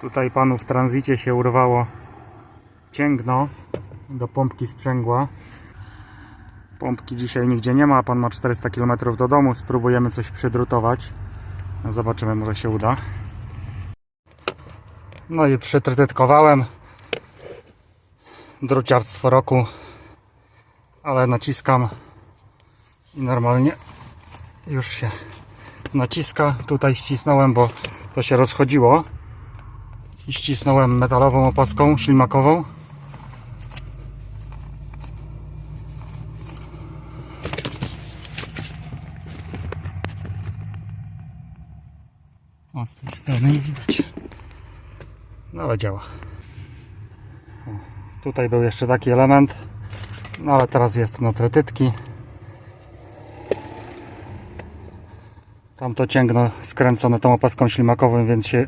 Tutaj panu w tranzycie się urwało cięgno do pompki sprzęgła. Pompki dzisiaj nigdzie nie ma, a pan ma 400 km do domu. Spróbujemy coś przydrutować. Zobaczymy, może się uda. No i przytrytytkowałem druciarstwo roku, ale naciskam i normalnie już się naciska. Tutaj ścisnąłem, bo to się rozchodziło i ścisnąłem metalową opaską ślimakową. O, z tej strony nie widać. No ale działa. O, tutaj był jeszcze taki element, no ale teraz jest na tretytki. Tamto cięgno skręcone tą opaską ślimakową, więc się,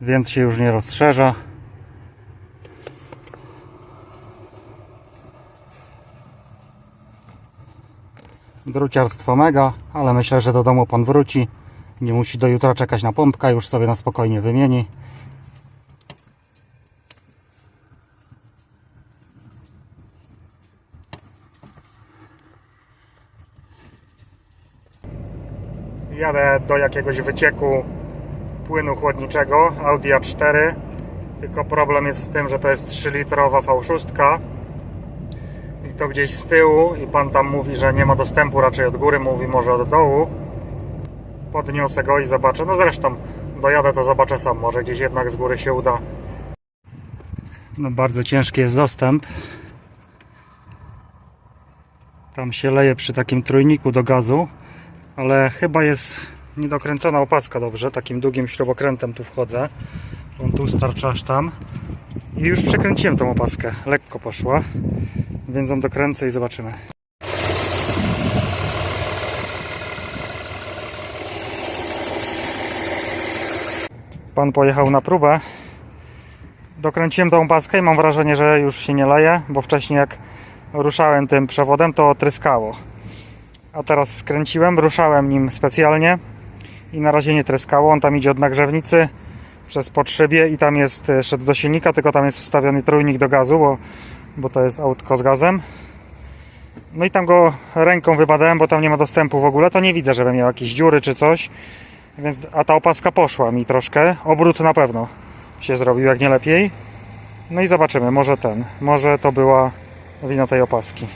więc się już nie rozszerza. Druciarstwo mega, ale myślę, że do domu pan wróci. Nie musi do jutra czekać na pompkę, już sobie na spokojnie wymieni. Jadę do jakiegoś wycieku płynu chłodniczego Audi A4 tylko problem jest w tym, że to jest 3-litrowa V6 i to gdzieś z tyłu i pan tam mówi, że nie ma dostępu raczej od góry, mówi może od dołu podniosę go i zobaczę. No zresztą dojadę to zobaczę sam. Może gdzieś jednak z góry się uda. No bardzo ciężki jest dostęp. Tam się leje przy takim trójniku do gazu, ale chyba jest niedokręcona opaska dobrze. Takim długim śrubokrętem tu wchodzę. On tu starcza aż tam. I już przekręciłem tą opaskę. Lekko poszła. Więc ją dokręcę i zobaczymy. Pan pojechał na próbę. Dokręciłem tą paskę i mam wrażenie, że już się nie leje, bo wcześniej jak ruszałem tym przewodem, to tryskało. A teraz skręciłem, ruszałem nim specjalnie i na razie nie tryskało. On tam idzie od nagrzewnicy przez podszybie i tam jest e, szedł do silnika, tylko tam jest wstawiony trójnik do gazu, bo, bo to jest autko z gazem. No i tam go ręką wybadałem, bo tam nie ma dostępu w ogóle, to nie widzę, żeby miał jakieś dziury czy coś. Więc, a ta opaska poszła mi troszkę. Obrót na pewno się zrobił, jak nie lepiej. No i zobaczymy, może ten, może to była wina tej opaski.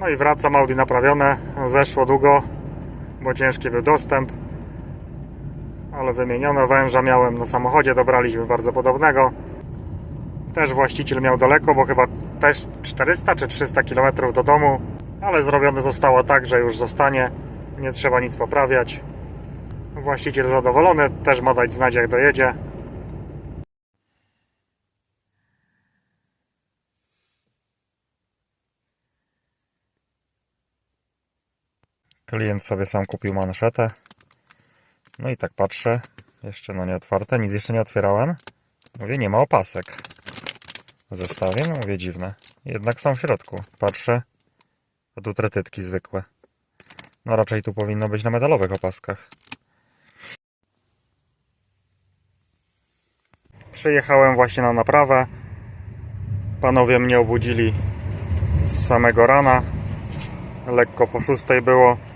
No i wracam, Audi naprawione. Zeszło długo, bo ciężki był dostęp. Ale wymienione węża miałem na samochodzie, dobraliśmy bardzo podobnego. Też właściciel miał daleko, bo chyba też 400 czy 300 km do domu ale zrobione zostało tak, że już zostanie. Nie trzeba nic poprawiać. Właściciel zadowolony, też ma dać znać jak dojedzie. Klient sobie sam kupił manszetę. No i tak patrzę. Jeszcze no nie otwarte, nic jeszcze nie otwierałem. Mówię, nie ma opasek. W zestawie, no mówię, dziwne. Jednak są w środku. Patrzę, to tu tretytki zwykłe. No raczej tu powinno być na metalowych opaskach. Przyjechałem właśnie na naprawę. Panowie mnie obudzili z samego rana. Lekko po szóstej było.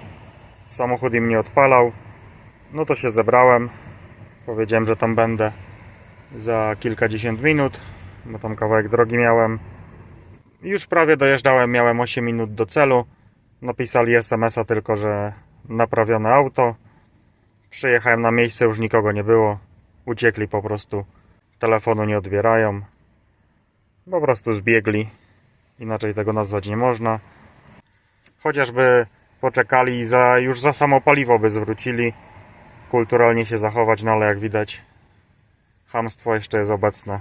Samochód im nie odpalał. No to się zebrałem. Powiedziałem, że tam będę za kilkadziesiąt minut, bo tam kawałek drogi miałem. Już prawie dojeżdżałem, miałem 8 minut do celu. Napisali SMS-a tylko, że naprawione auto. Przyjechałem na miejsce, już nikogo nie było. Uciekli po prostu. Telefonu nie odbierają. Po prostu zbiegli. Inaczej tego nazwać nie można. Chociażby poczekali za, już za samo paliwo by zwrócili. Kulturalnie się zachować, no ale jak widać, hamstwo jeszcze jest obecne.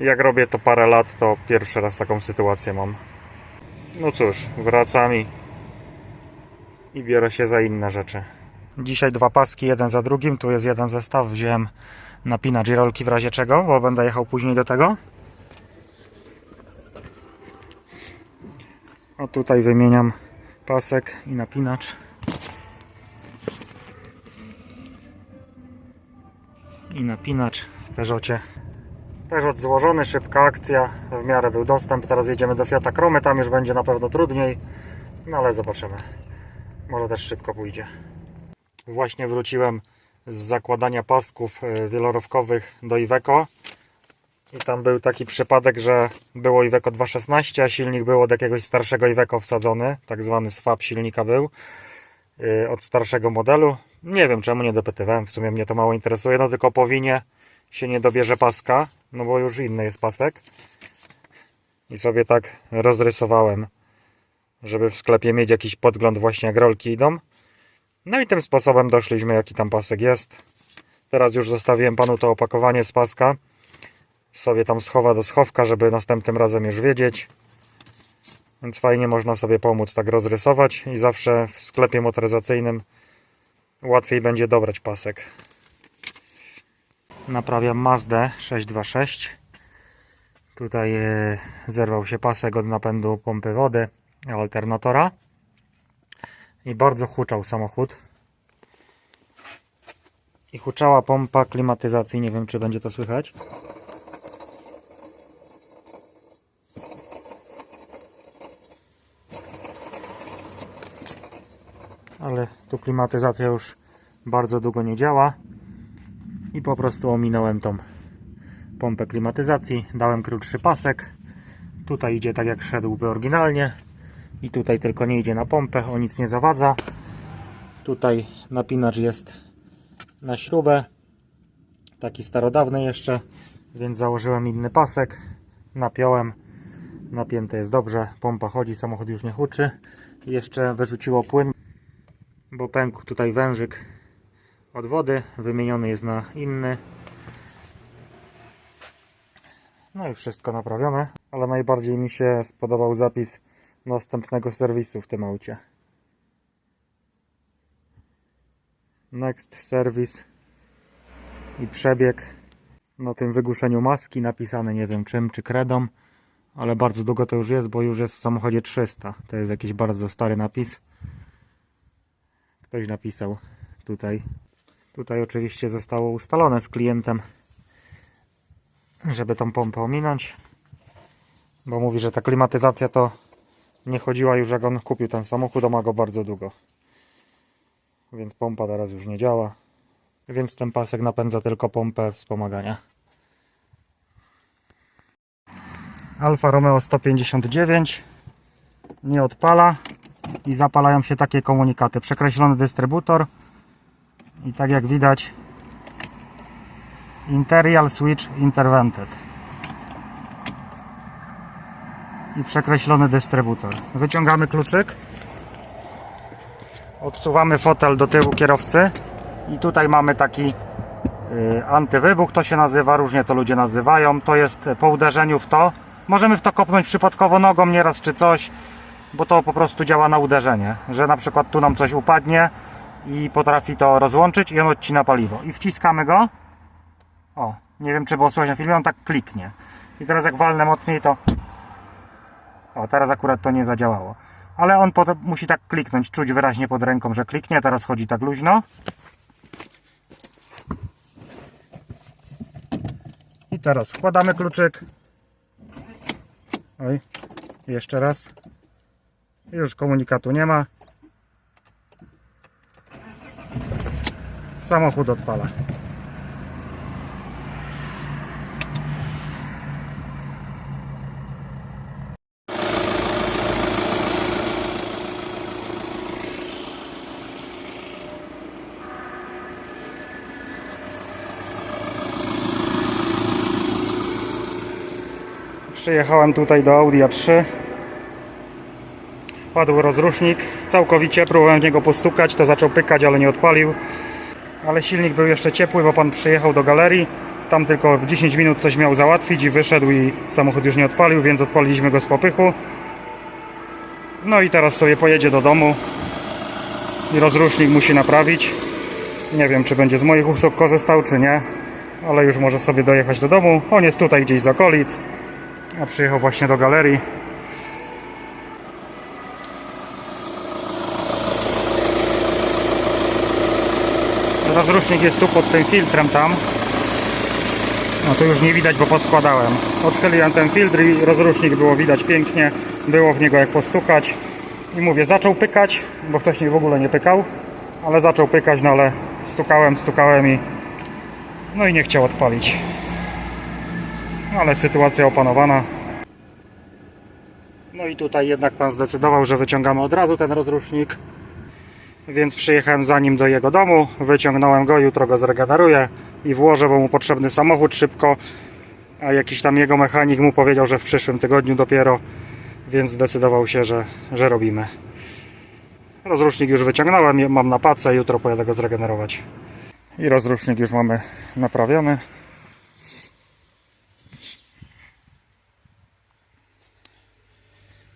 Jak robię to parę lat, to pierwszy raz taką sytuację mam. No cóż, wracam i, i biorę się za inne rzeczy. Dzisiaj dwa paski, jeden za drugim. Tu jest jeden zestaw. Wziąłem napinacz i rolki w razie czego, bo będę jechał później do tego. A tutaj wymieniam pasek i napinacz. I napinacz w Peugeotie. Peugeot złożony, szybka akcja w miarę był dostęp, teraz jedziemy do Fiata Kromy tam już będzie na pewno trudniej no ale zobaczymy. Może też szybko pójdzie. Właśnie wróciłem z zakładania pasków e, wielorowkowych do Iveco. I tam był taki przypadek, że było Iveco 2.16, a silnik był od jakiegoś starszego Iveco wsadzony, tak zwany swap silnika był yy, od starszego modelu. Nie wiem czemu nie dopytywałem, w sumie mnie to mało interesuje, no tylko po winie się nie dobierze paska, no bo już inny jest pasek. I sobie tak rozrysowałem, żeby w sklepie mieć jakiś podgląd właśnie jak rolki idą. No i tym sposobem doszliśmy jaki tam pasek jest. Teraz już zostawiłem panu to opakowanie z paska sobie tam schowa do schowka, żeby następnym razem już wiedzieć. Więc fajnie można sobie pomóc tak rozrysować i zawsze w sklepie motoryzacyjnym łatwiej będzie dobrać pasek. Naprawiam Mazdę 626. Tutaj e, zerwał się pasek od napędu pompy wody alternatora i bardzo huczał samochód. I huczała pompa klimatyzacji, nie wiem czy będzie to słychać. Ale tu klimatyzacja już bardzo długo nie działa. I po prostu ominąłem tą pompę klimatyzacji, dałem krótszy pasek. Tutaj idzie tak jak szedłby oryginalnie. I tutaj tylko nie idzie na pompę, o nic nie zawadza. Tutaj napinacz jest na śrubę. Taki starodawny jeszcze więc założyłem inny pasek. Napiąłem napięte jest dobrze, pompa chodzi, samochód już nie huczy. Jeszcze wyrzuciło płyn bo pękł tutaj wężyk od wody, wymieniony jest na inny. No i wszystko naprawione, ale najbardziej mi się spodobał zapis następnego serwisu w tym aucie. Next service i przebieg na tym wygłuszeniu maski napisany nie wiem czym, czy kredą, ale bardzo długo to już jest, bo już jest w samochodzie 300. To jest jakiś bardzo stary napis. Ktoś napisał tutaj. Tutaj oczywiście zostało ustalone z klientem, żeby tą pompę ominąć. Bo mówi, że ta klimatyzacja to nie chodziła już jak on kupił ten samochód, a ma go bardzo długo. Więc pompa teraz już nie działa. Więc ten pasek napędza tylko pompę wspomagania. Alfa Romeo 159 nie odpala i zapalają się takie komunikaty. Przekreślony dystrybutor i tak jak widać Interial Switch Intervented i przekreślony dystrybutor. Wyciągamy kluczyk odsuwamy fotel do tyłu kierowcy i tutaj mamy taki y, antywybuch, to się nazywa, różnie to ludzie nazywają. To jest po uderzeniu w to. Możemy w to kopnąć przypadkowo nogą nieraz czy coś bo to po prostu działa na uderzenie, że na przykład tu nam coś upadnie i potrafi to rozłączyć i on odcina paliwo. I wciskamy go. O, nie wiem czy było słychać na filmie, on tak kliknie. I teraz jak walnę mocniej to... O, teraz akurat to nie zadziałało. Ale on musi tak kliknąć, czuć wyraźnie pod ręką, że kliknie. Teraz chodzi tak luźno. I teraz wkładamy kluczyk. Oj, jeszcze raz. Już komunikatu nie ma. Samochód odpala. Przyjechałem tutaj do Audi A3 Padł rozrusznik całkowicie, próbowałem w niego postukać, to zaczął pykać, ale nie odpalił. Ale silnik był jeszcze ciepły, bo pan przyjechał do galerii. Tam tylko 10 minut coś miał załatwić i wyszedł i samochód już nie odpalił, więc odpaliliśmy go z popychu. No i teraz sobie pojedzie do domu i rozrusznik musi naprawić. Nie wiem, czy będzie z moich usług korzystał, czy nie, ale już może sobie dojechać do domu. On jest tutaj gdzieś z okolic, a przyjechał właśnie do galerii. Rozrusznik jest tu pod tym filtrem tam. No to już nie widać, bo poskładałem. Odchyliłem ten filtr i rozrusznik było widać pięknie. Było w niego jak postukać. I mówię, zaczął pykać, bo wcześniej w ogóle nie pykał. Ale zaczął pykać, no ale stukałem, stukałem i... No i nie chciał odpalić. Ale sytuacja opanowana. No i tutaj jednak pan zdecydował, że wyciągamy od razu ten rozrusznik. Więc przyjechałem za nim do jego domu, wyciągnąłem go, jutro go zregeneruję i włożę, bo mu potrzebny samochód szybko. A jakiś tam jego mechanik mu powiedział, że w przyszłym tygodniu dopiero, więc zdecydował się, że, że robimy. Rozrusznik już wyciągnąłem, mam na pacę, jutro pojadę go zregenerować. I rozrusznik już mamy naprawiony.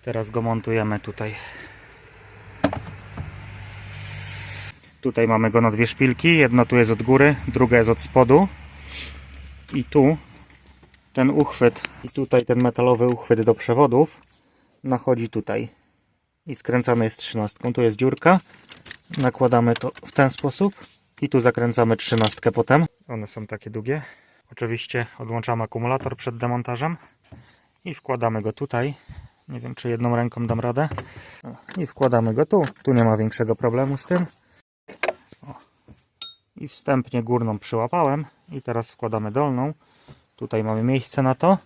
Teraz go montujemy tutaj. Tutaj mamy go na dwie szpilki. Jedna tu jest od góry, druga jest od spodu. I tu ten uchwyt, i tutaj ten metalowy uchwyt do przewodów nachodzi tutaj. I skręcamy jest trzynastką. Tu jest dziurka. Nakładamy to w ten sposób. I tu zakręcamy trzynastkę potem. One są takie długie. Oczywiście odłączamy akumulator przed demontażem. I wkładamy go tutaj. Nie wiem, czy jedną ręką dam radę. I wkładamy go tu. Tu nie ma większego problemu z tym. I wstępnie górną przyłapałem. I teraz wkładamy dolną. Tutaj mamy miejsce na to.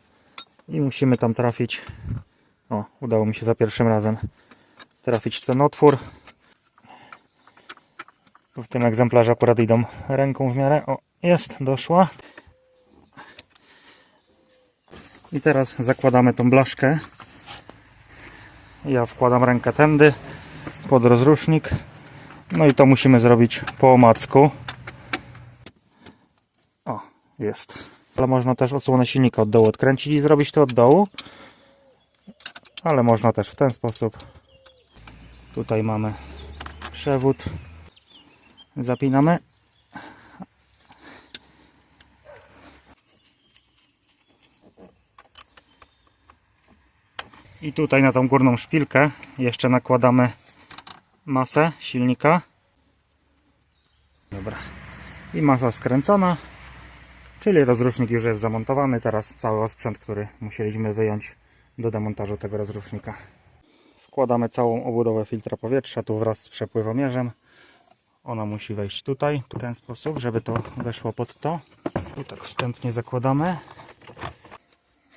I musimy tam trafić. O, udało mi się za pierwszym razem trafić ten otwór. W tym egzemplarzu akurat idą ręką w miarę. O, jest, doszła. I teraz zakładamy tą blaszkę. Ja wkładam rękę tędy pod rozrusznik. No i to musimy zrobić po omacku. Jest. Ale można też odsłonę silnika od dołu odkręcić i zrobić to od dołu. Ale można też w ten sposób. Tutaj mamy przewód. Zapinamy. I tutaj na tą górną szpilkę jeszcze nakładamy masę silnika. Dobra. I masa skręcona. Czyli rozrusznik już jest zamontowany. Teraz cały osprzęt, który musieliśmy wyjąć do demontażu tego rozrusznika. Wkładamy całą obudowę filtra powietrza tu wraz z przepływomierzem. Ona musi wejść tutaj, w ten sposób, żeby to weszło pod to. Tu tak wstępnie zakładamy.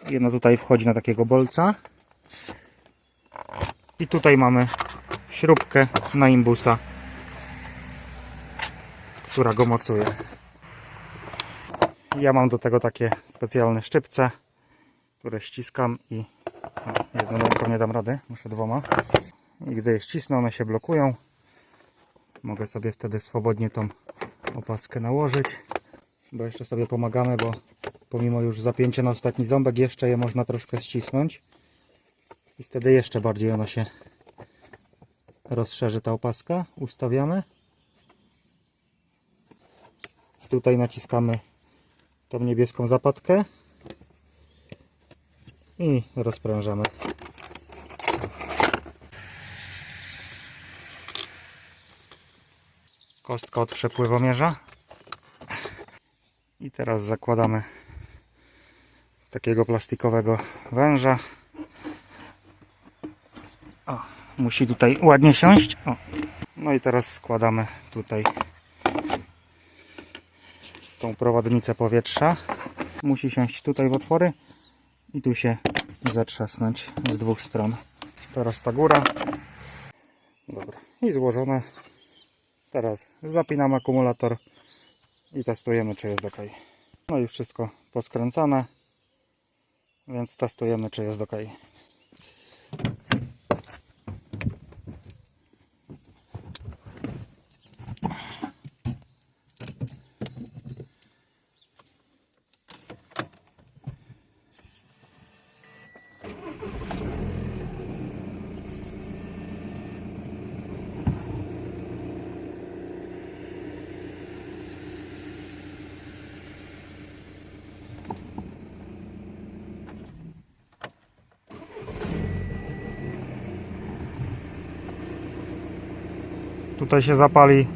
Jedno tutaj wchodzi na takiego bolca. I tutaj mamy śrubkę na imbusa, która go mocuje. Ja mam do tego takie specjalne szczypce, które ściskam i o, jedną ręką nie dam rady, muszę dwoma. I gdy je ścisnę, one się blokują. Mogę sobie wtedy swobodnie tą opaskę nałożyć, bo jeszcze sobie pomagamy, bo pomimo już zapięcia na ostatni ząbek, jeszcze je można troszkę ścisnąć i wtedy jeszcze bardziej ona się rozszerzy ta opaska. Ustawiamy. Tutaj naciskamy tą niebieską zapadkę i rozprężamy. Kostka od przepływomierza. I teraz zakładamy takiego plastikowego węża. O, musi tutaj ładnie siąść. O. No i teraz składamy tutaj tą prowadnicę powietrza. Musi siąść tutaj w otwory i tu się zatrzasnąć z dwóch stron. Teraz ta góra. Dobra. I złożone. Teraz zapinam akumulator i testujemy, czy jest ok. No i wszystko poskręcane, więc testujemy, czy jest ok. Tutaj się zapali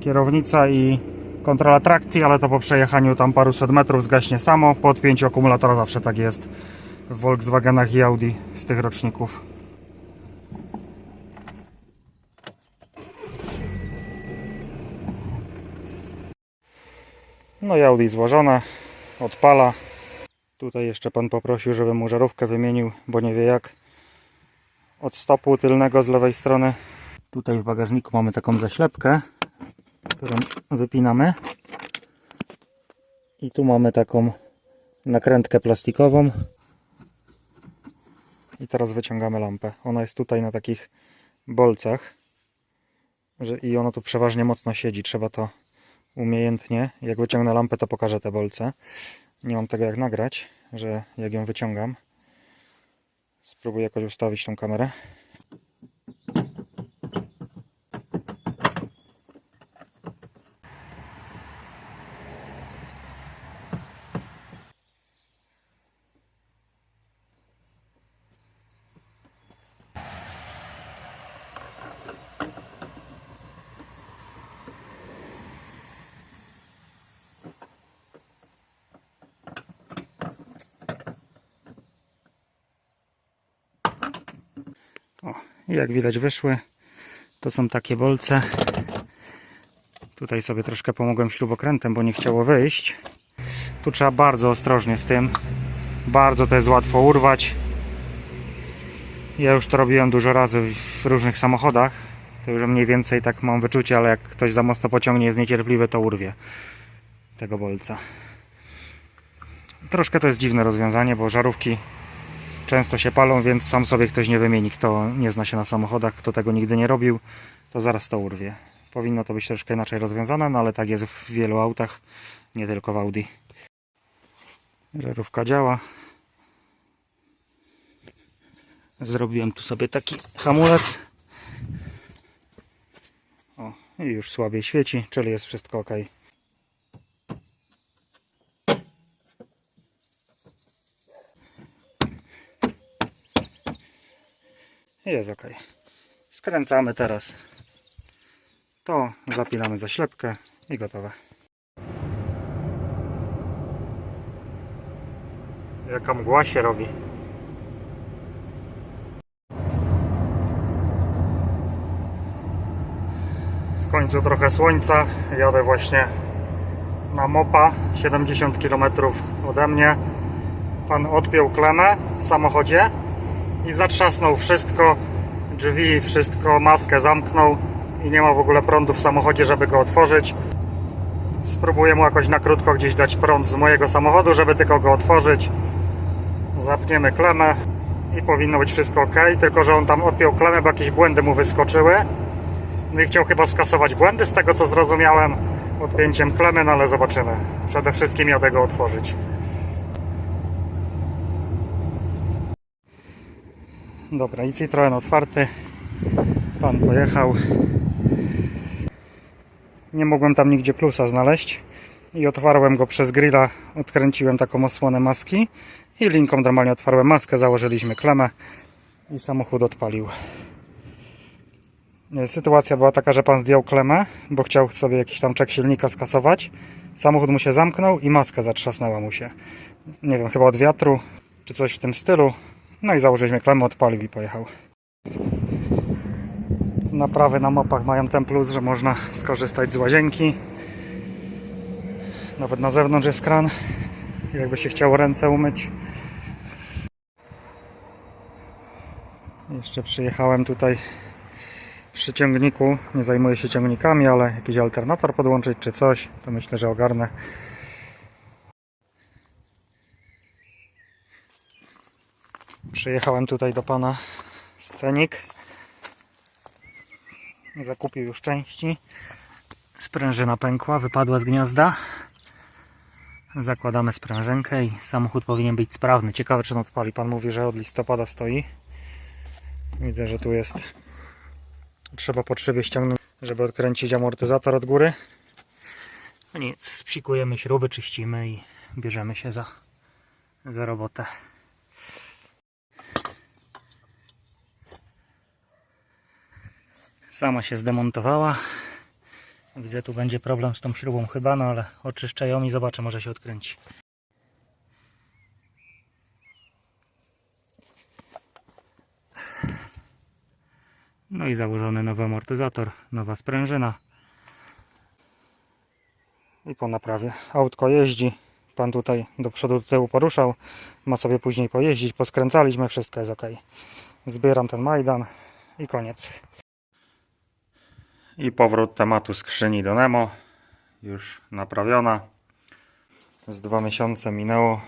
kierownica i kontrola trakcji, ale to po przejechaniu tam paruset metrów zgaśnie samo. Po odpięciu akumulatora zawsze tak jest w Volkswagenach i Audi z tych roczników. No i Audi złożone, odpala. Tutaj jeszcze pan poprosił, żebym mu żarówkę wymienił, bo nie wie jak. Od stopu tylnego z lewej strony. Tutaj w bagażniku mamy taką zaślepkę, którą wypinamy. I tu mamy taką nakrętkę plastikową. I teraz wyciągamy lampę. Ona jest tutaj na takich bolcach. Że I ono tu przeważnie mocno siedzi. Trzeba to umiejętnie. Jak wyciągnę lampę, to pokażę te bolce. Nie mam tego jak nagrać, że jak ją wyciągam. Spróbuję jakoś ustawić tą kamerę. Jak widać wyszły. To są takie bolce. Tutaj sobie troszkę pomogłem śrubokrętem, bo nie chciało wyjść. Tu trzeba bardzo ostrożnie z tym. Bardzo to jest łatwo urwać. Ja już to robiłem dużo razy w różnych samochodach. To już mniej więcej tak mam wyczucie, ale jak ktoś za mocno pociągnie, jest niecierpliwy, to urwie tego bolca. Troszkę to jest dziwne rozwiązanie, bo żarówki często się palą, więc sam sobie ktoś nie wymieni, kto nie zna się na samochodach, kto tego nigdy nie robił, to zaraz to urwie. Powinno to być troszkę inaczej rozwiązane, no ale tak jest w wielu autach, nie tylko w Audi. Żarówka działa. Zrobiłem tu sobie taki hamulec. O, i już słabiej świeci, czyli jest wszystko ok. Jest ok. Skręcamy teraz. To zapinamy zaślepkę i gotowe. Jaka mgła się robi. W końcu trochę słońca. Jadę właśnie na mopa 70 km ode mnie. Pan odpiął klemę w samochodzie i zatrzasnął wszystko, drzwi, wszystko, maskę zamknął i nie ma w ogóle prądu w samochodzie, żeby go otworzyć. Spróbuję mu jakoś na krótko gdzieś dać prąd z mojego samochodu, żeby tylko go otworzyć. Zapniemy klemę i powinno być wszystko ok, tylko że on tam odpiął klemę, bo jakieś błędy mu wyskoczyły. No i chciał chyba skasować błędy z tego co zrozumiałem odpięciem klemy, no ale zobaczymy. Przede wszystkim jadę go otworzyć. Dobra, i Citroen otwarty. Pan pojechał. Nie mogłem tam nigdzie plusa znaleźć. I otwarłem go przez grilla. Odkręciłem taką osłonę maski. I linką normalnie otwarłem maskę. Założyliśmy klemę. I samochód odpalił. Nie, Sytuacja była taka, że pan zdjął klemę, bo chciał sobie jakiś tam czek silnika skasować. Samochód mu się zamknął i maska zatrzasnęła mu się. Nie wiem, chyba od wiatru, czy coś w tym stylu. No i założyliśmy klemę, odpalił i pojechał. Naprawy na mopach mają ten plus, że można skorzystać z łazienki. Nawet na zewnątrz jest kran, jakby się chciało ręce umyć. Jeszcze przyjechałem tutaj przy ciągniku. Nie zajmuję się ciągnikami, ale jakiś alternator podłączyć czy coś, to myślę, że ogarnę. Przyjechałem tutaj do pana Scenik. Zakupił już części. Sprężyna pękła, wypadła z gniazda. Zakładamy sprężynkę i samochód powinien być sprawny. Ciekawe czy on odpali. Pan mówi, że od listopada stoi. Widzę, że tu jest. Trzeba po szybie ściągnąć, żeby odkręcić amortyzator od góry. No nic, spsikujemy śruby, czyścimy i bierzemy się za, za robotę. Sama się zdemontowała. Widzę, tu będzie problem z tą śrubą chyba, no ale oczyszczę ją i zobaczę, może się odkręci. No i założony nowy amortyzator, nowa sprężyna. I po naprawie. Autko jeździ. Pan tutaj do przodu, do tyłu poruszał. Ma sobie później pojeździć. Poskręcaliśmy, wszystko jest ok. Zbieram ten Majdan i koniec. I powrót tematu skrzyni do Nemo. Już naprawiona. Z dwa miesiące minęło.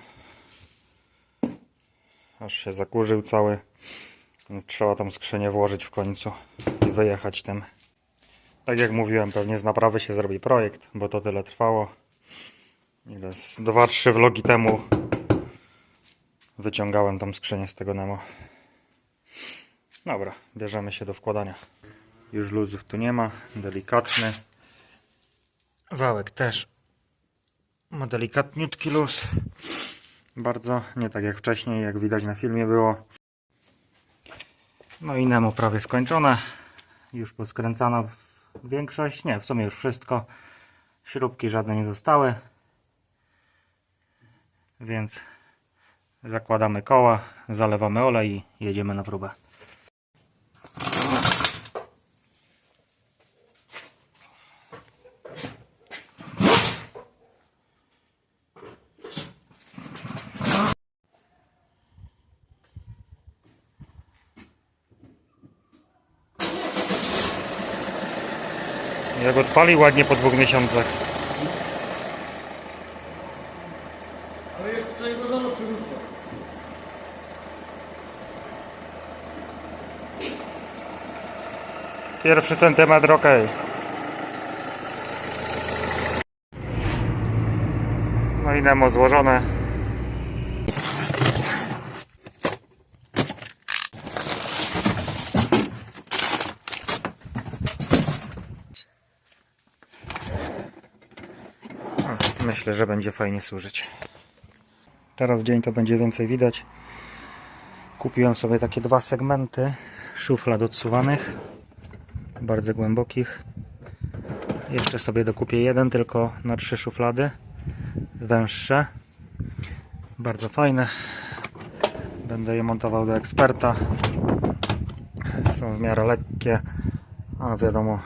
Aż się zakurzył cały. Trzeba tą skrzynię włożyć w końcu i wyjechać tym. Tak jak mówiłem, pewnie z naprawy się zrobi projekt, bo to tyle trwało. Ile? z Dwa, trzy vlogi temu wyciągałem tą skrzynię z tego Nemo. Dobra, bierzemy się do wkładania. Już luzów tu nie ma, delikatny. Wałek też ma delikatniutki luz. Bardzo, nie tak jak wcześniej, jak widać na filmie było. No i Nemo prawie skończone. Już poskręcana w większość, nie, w sumie już wszystko. Śrubki żadne nie zostały. Więc zakładamy koła, zalewamy olej i jedziemy na próbę. Jak odpali ładnie po dwóch miesiącach. Ale jest całego rano przywrócę. Pierwszy centymetr ok. No i Nemo złożone. O, Myślę, że będzie fajnie służyć. Teraz dzień to będzie więcej widać. Kupiłem sobie takie dwa segmenty szuflad odsuwanych bardzo głębokich. Jeszcze sobie dokupię jeden, tylko na trzy szuflady. Węższe. Bardzo fajne. Będę je montował do eksperta. Są w miarę lekkie, a wiadomo,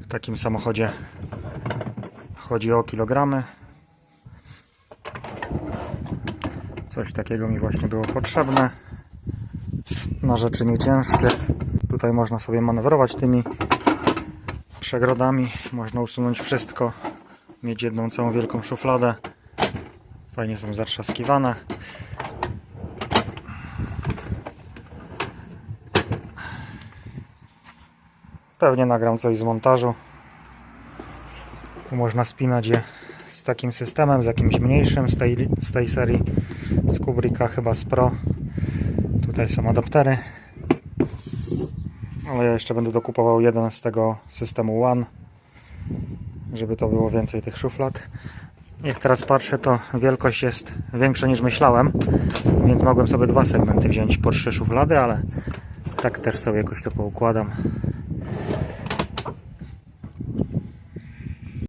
w takim samochodzie chodzi o kilogramy. Coś takiego mi właśnie było potrzebne. Na rzeczy nieciężkie. Tutaj można sobie manewrować tymi przegrodami. Można usunąć wszystko. Mieć jedną całą wielką szufladę. Fajnie są zatrzaskiwane. Pewnie nagram coś z montażu. Tu można spinać je z takim systemem, z jakimś mniejszym z tej, z tej serii. Z Kubricka chyba z Pro. Tutaj są adaptery. Ale ja jeszcze będę dokupował jeden z tego systemu One, żeby to było więcej tych szuflad. Jak teraz patrzę, to wielkość jest większa niż myślałem, więc mogłem sobie dwa segmenty wziąć po trzy szuflady, ale tak też sobie jakoś to poukładam.